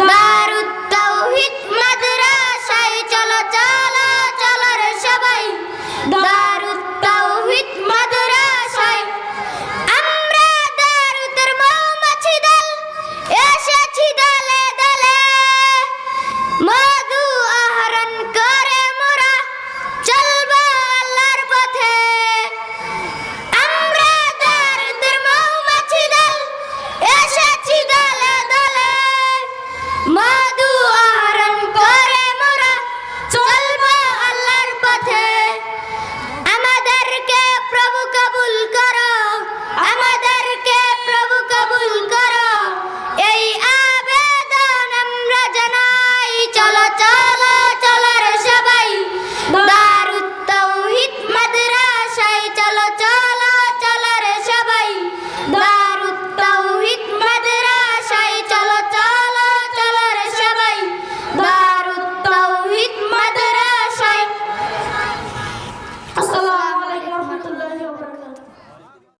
দারুত তৌহিদ মাদ্রাসায় চলো চলো